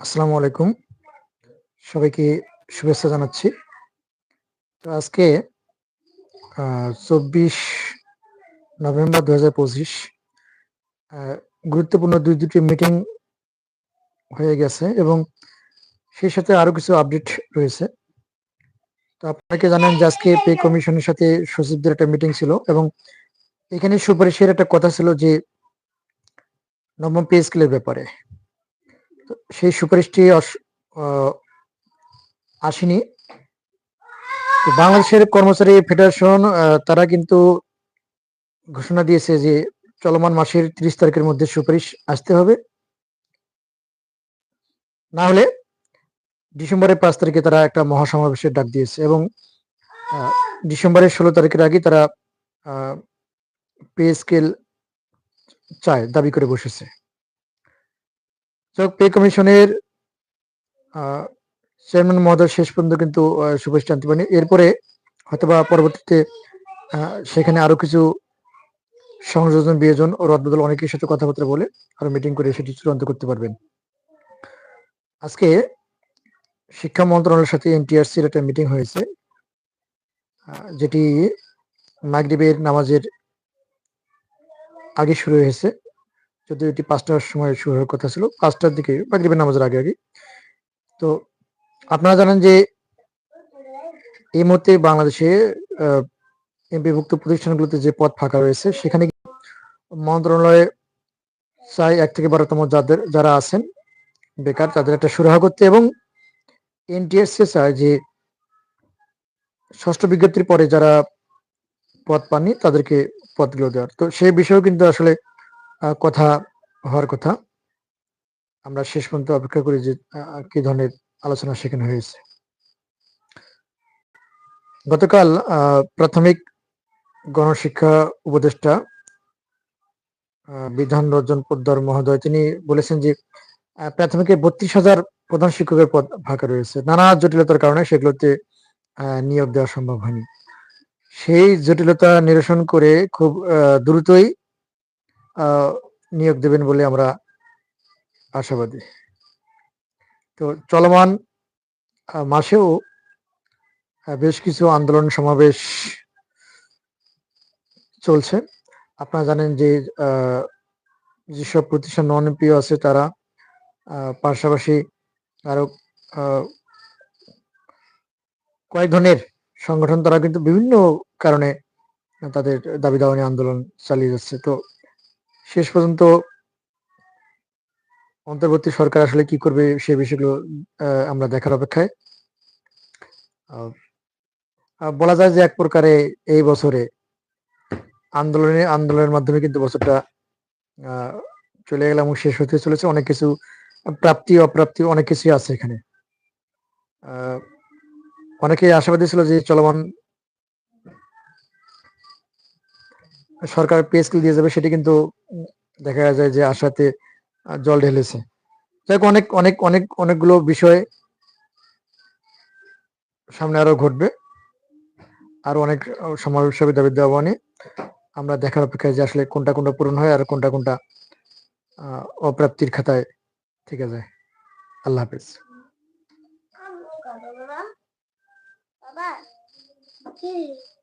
আসসালামু আলাইকুম। সবাইকে শুভেচ্ছা জানাচ্ছি। তো আজকে চব্বিশ নভেম্বর দু হাজার পঁচিশ গুরুত্বপূর্ণ দুই দুটি মিটিং হয়ে গেছে এবং সেই সাথে আরও কিছু আপডেট রয়েছে। তো আপনাকে জানেন যে আজকে পে কমিশনের সাথে সচিবদের একটা মিটিং ছিল এবং এখানে সুপারিশের একটা কথা ছিল যে নবম পে স্কেলের ব্যাপারে। সেই সুপারিশটি আসেনি। বাংলাদেশের কর্মচারী ফেডারেশন তারা কিন্তু ঘোষণা দিয়েছে যে, চলমান মাসের তিরিশ তারিখের মধ্যে সুপারিশ আসতে হবে। না হলে ডিসেম্বরের পাঁচ তারিখে তারা একটা মহাসমাবেশের ডাক দিয়েছে এবং ডিসেম্বরের ষোলো তারিখের আগে তারা পে স্কেল চায়, দাবি করে বসেছে। পে কমিশনের চেয়ারম্যান মহোদয় শেষ পর্যন্ত কিন্তু সুভাষ সুপারিশ আনতে পারেনি। এরপরে হয়তোবা পরবর্তীতে সেখানে আরও কিছু সংযোজন, বিয়োজন ও রদবদল অনেকের সাথে কথাবার্তা বলে আরও মিটিং করে সেটি চূড়ান্ত করতে পারবেন। আজকে শিক্ষা মন্ত্রণালয়ের সাথে এনটিআরসির একটা মিটিং হয়েছে যেটি মাগরিবের নামাজের আগে শুরু হয়েছে। যদিও এটি পাঁচটার সময় শুরু হওয়ার কথা ছিল, পাঁচটার দিকে, মাগরিবের নামাজের আগে আগে। তো আপনারা জানেন যে এই মুহূর্তে বাংলাদেশে এমপিভুক্ত প্রতিষ্ঠানগুলোতে যে পদ ফাঁকা রয়েছে, সেখানে মন্ত্রণালয়ে চাই এক থেকে বারোতম যাদের, যারা আছেন, বেকার, তাদের একটা সুরাহা করতে এবং যে ষষ্ঠ বিজ্ঞপ্তির পরে যারা পদ পাননি, তাদেরকে পদগুলো দেওয়ার। তো সেই বিষয়েও কিন্তু আসলে কথা হওয়ার কথা। আমরা শেষ পর্যন্ত অপেক্ষা করি যে কি ধরনের আলোচনা সেখানে হয়েছে। গতকাল প্রাথমিক গণশিক্ষা উপদেষ্টা বিধান রঞ্জন পোদ্দার মহোদয়, তিনি বলেছেন যে প্রাথমিকে বত্রিশ হাজার প্রধান শিক্ষকের পদ ফাঁকা রয়েছে। নানা জটিলতার কারণে সেগুলোতে নিয়োগ দেওয়া সম্ভব হয়নি। সেই জটিলতা নিরসন করে খুব দ্রুতই নিয়োগ দেবেন বলে আমরা আশাবাদী। তো চলমান মাসেও বেশ কিছু আন্দোলন সমাবেশ চলছে। আপনারা জানেন যে যেসব প্রতিষ্ঠান নন এমপিও আছে তারা পাশাপাশি আরও কয়েক ধরনের সংগঠন তারা কিন্তু বিভিন্ন কারণে তাদের দাবি দাওয়া আন্দোলন চালিয়ে যাচ্ছে। তো শেষ পর্যন্ত অন্তর্বর্তী সরকার আসলে কি করবে সে বিষয়গুলো আমরা দেখার অপেক্ষায়। বলা যায় যে এক প্রকারে এই বছরে আন্দোলনে, আন্দোলনের মাধ্যমে কিন্তু বছরটা চলে গেলাম শেষ হতে চলেছে। অনেক কিছু প্রাপ্তি, অপ্রাপ্তি অনেক কিছুই আছে এখানে। অনেকে আশাবাদী ছিল যে চলমান সরকার পে স্কেল দিয়ে যাবে, সেটি কিন্তু দেখা যায় যে আশাতে জল ঢেলেছে। যাই অনেক অনেক অনেক, অনেকগুলো বিষয় সামনে আরও ঘটবে। আরও অনেক সমাবেশ দাবি দেওয়া নিয়ে আমরা দেখার অপেক্ষায় যে আসলে কোনটা কোনটা পূরণ হয় আর কোনটা কোনটা অপ্রাপ্তির খাতায় থেকে আছে আল্লাহ হাফেজ বাবা কি